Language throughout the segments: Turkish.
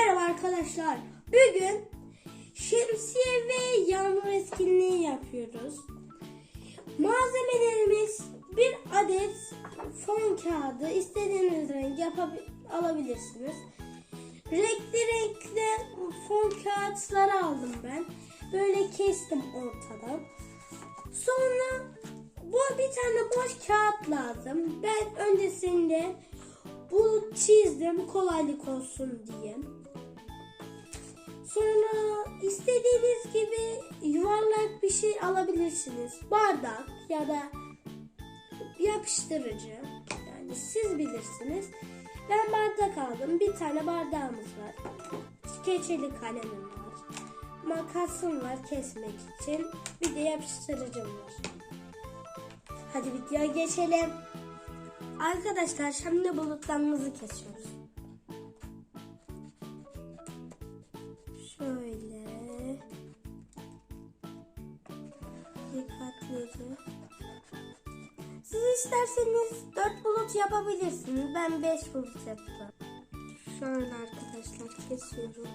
Merhaba arkadaşlar. Bugün şemsiye ve yağmur etkinliği yapıyoruz. Malzemelerimiz bir adet fon kağıdı. İstediğiniz renk alabilirsiniz. Renkli renkli fon kağıtları aldım ben. Böyle kestim ortadan. Sonra bu bir tane boş kağıt lazım. Ben öncesinde bu çizdim kolaylık olsun diye. Sonra istediğiniz gibi yuvarlak bir şey alabilirsiniz. Bardak ya da yapıştırıcı. Yani siz bilirsiniz. Ben bardak aldım. Bir tane bardağımız var. Keçeli kalemim var. Makasım var kesmek için. Bir de yapıştırıcım var. Hadi videoya geçelim. Arkadaşlar şimdi bulutlarımızı kesiyoruz. Siz isterseniz 4 bulut yapabilirsiniz. Ben 5 bulut yaptım. Şöyle arkadaşlar kesiyorum.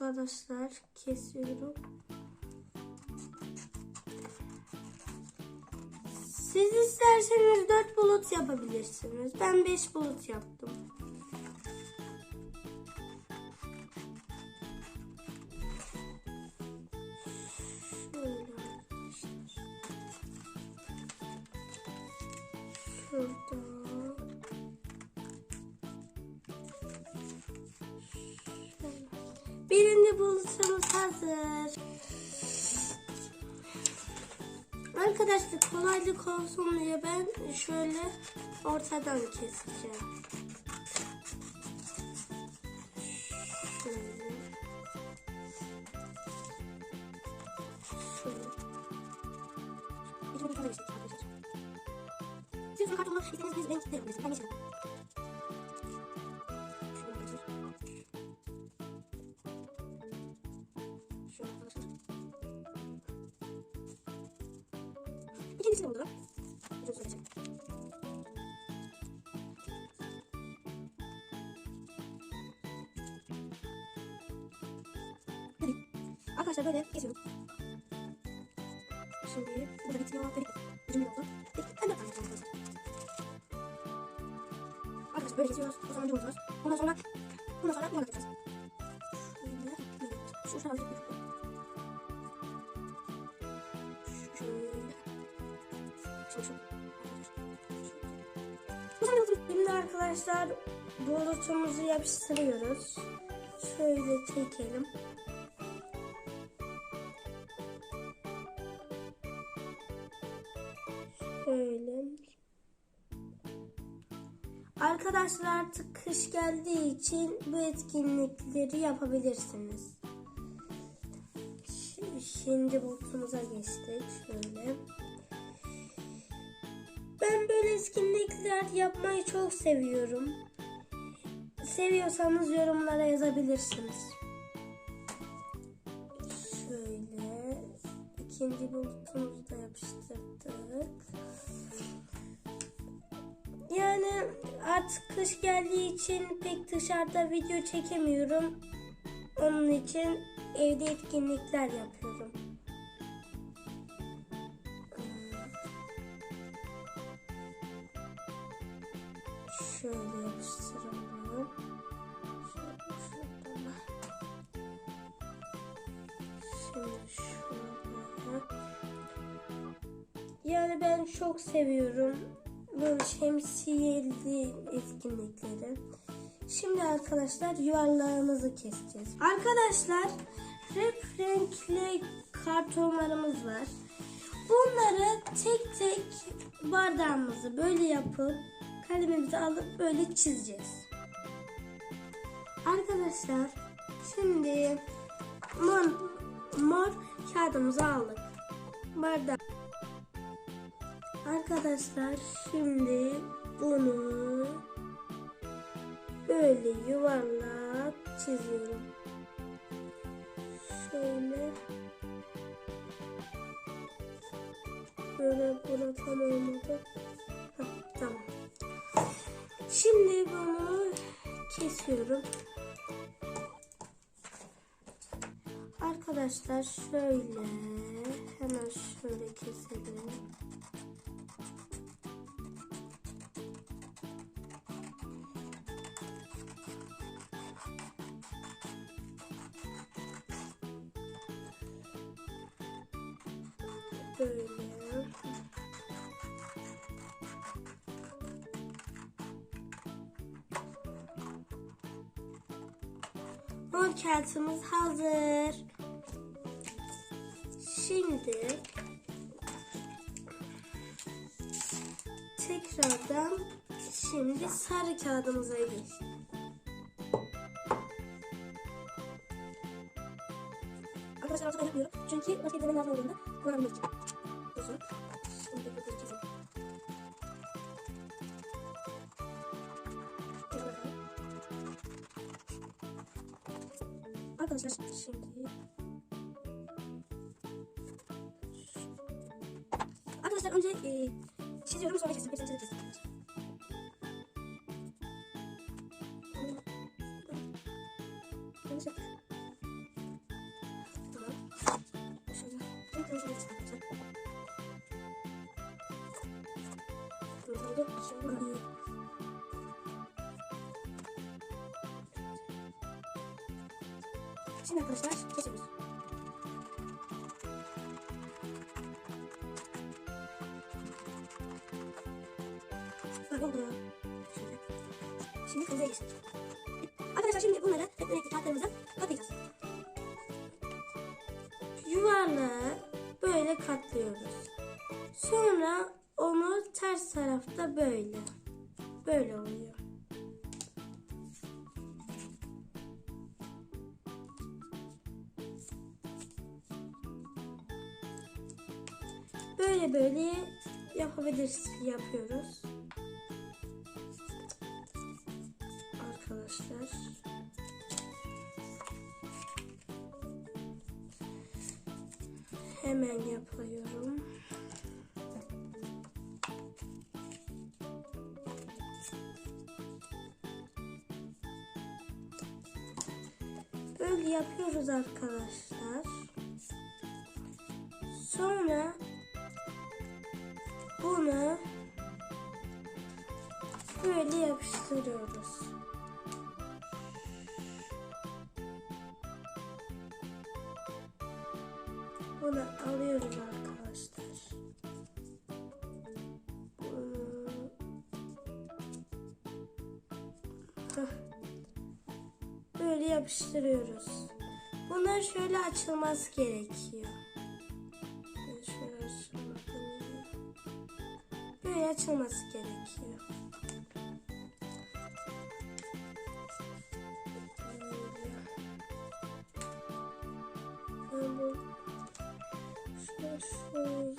Arkadaşlar kesiyorum. Siz isterseniz 4 bulut yapabilirsiniz. Ben 5 bulut yaptım. Birinci bulutumuz hazır. Arkadaşlar kolaylık olsun diye ben şöyle ortadan keseceğim. Şöyle. Şöyle. Bir de bunu şöyle geçtik arkadaşlar. Siz bu kartonu istediğiniz renk de yapabilirsiniz. Ben yeşil. Arkadaşlar böyle kesiyorum. Şimdi bu da bitiyor. Dedik. Ucum oldu. Ben de tane arkadaşlar. Arkadaşlar böyle kesiyoruz. O zaman var. Ondan sonra ondan sonra yuvarlak yapacağız. Şu şurada azıcık şu. Şimdi arkadaşlar bulutumuzu yapıştırıyoruz. Şöyle çekelim. Arkadaşlar artık kış geldiği için bu etkinlikleri yapabilirsiniz. Şimdi bulutumuza geçtik. Şöyle. Ben böyle etkinlikler yapmayı çok seviyorum. Seviyorsanız yorumlara yazabilirsiniz. Şöyle ikinci bulutumuzu da yapıştırdık. Yani artık kış geldiği için pek dışarıda video çekemiyorum. Onun için evde etkinlikler yapıyorum. Şöyle yapıştıralım. Şimdi şöyle. Yani ben çok seviyorum böyle şemsiyeli etkinlikleri. Şimdi arkadaşlar yuvarlağımızı keseceğiz. Arkadaşlar hep renkli kartonlarımız var. Bunları tek tek bardağımızı böyle yapıp kalemimizi alıp böyle çizeceğiz. Arkadaşlar şimdi mor, mor kağıdımızı aldık. Bardak. Arkadaşlar şimdi bunu böyle yuvarlak çiziyorum. Şöyle böyle bura tam olmadı. Hah, tamam. Şimdi bunu kesiyorum. Arkadaşlar şöyle hemen şöyle keselim. Böyle. Mor kağıtımız hazır. Şimdi tekrardan şimdi sarı kağıdımıza geç. Oynamıyorum. Çünkü başka bir lazım olduğunda kullanabilmek için. Tekrar çizelim. Tekrar bakalım. Arkadaşlar şimdi Arkadaşlar önce e, çiziyorum sonra kesiyorum. Hepsini Kırmızı oldu. Şimdi arkadaşlar kesiyoruz. Şöyle. Şimdi kırmızıya geçtik. Arkadaşlar şimdi bunları hep renkli kağıtlarımıza katlayacağız. Yuvarlağı böyle katlıyoruz. Sonra böyle. Böyle oluyor. Böyle böyle yapabiliriz, yapıyoruz. Böyle yapıyoruz arkadaşlar. Sonra bunu böyle yapıştırıyoruz. Bunu alıyoruz arkadaşlar. Yapıştırıyoruz. Bunlar şöyle açılması gerekiyor. Şöyle açılmak gerekiyor. Böyle açılması gerekiyor. Ben bu şöyle şöyle.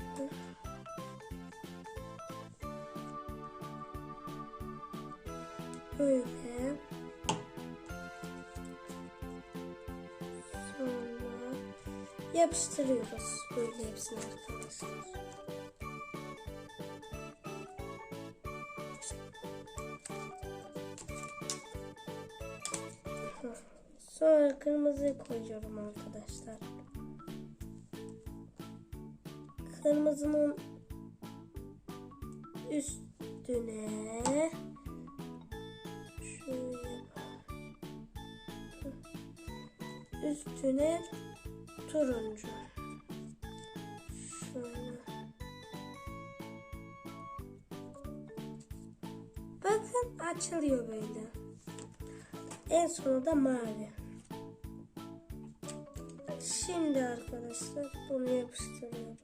Böyle. Yapıştırıyoruz böyle hepsini arkadaşlar. Sonra kırmızı koyuyorum arkadaşlar. Kırmızının üstüne şöyle üstüne turuncu. Şöyle. Bakın açılıyor böyle. En sonu da mavi. Şimdi arkadaşlar bunu yapıştırıyoruz.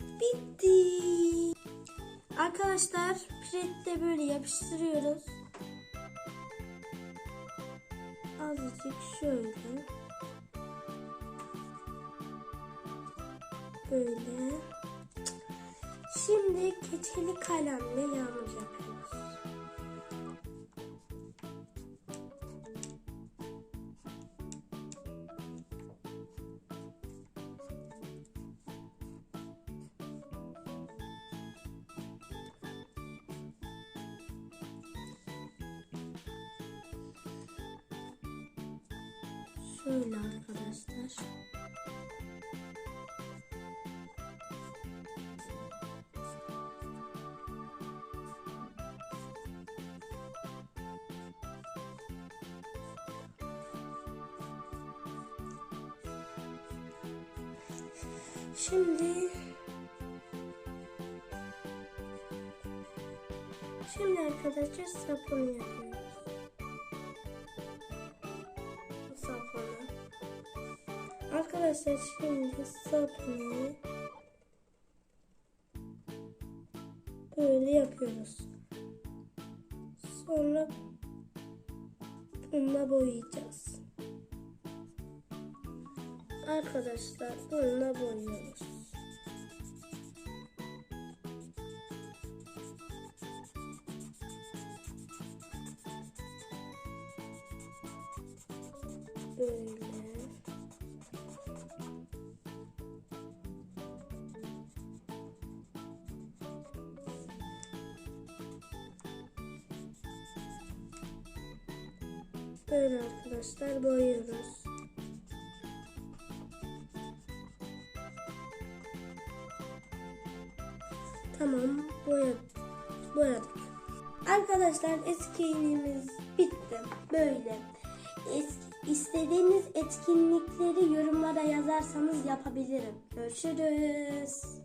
Bitti. Ar- Arkadaşlar pirette böyle yapıştırıyoruz. Azıcık şöyle. Böyle. Şimdi keçeli kalemle yağmur yapıyoruz. Şöyle arkadaşlar. Şimdi Şimdi arkadaşlar sapını yapıyoruz. Sapını. Arkadaşlar şimdi sapını böyle yapıyoruz. Sonra bununla boyayacağız. Arkadaşlar bununla boyuyoruz. Böyle. Böyle arkadaşlar boyuyoruz. Tamam boyadık. Arkadaşlar etkinliğimiz bitti. Böyle. Es- istediğiniz etkinlikleri yorumlara yazarsanız yapabilirim. Görüşürüz.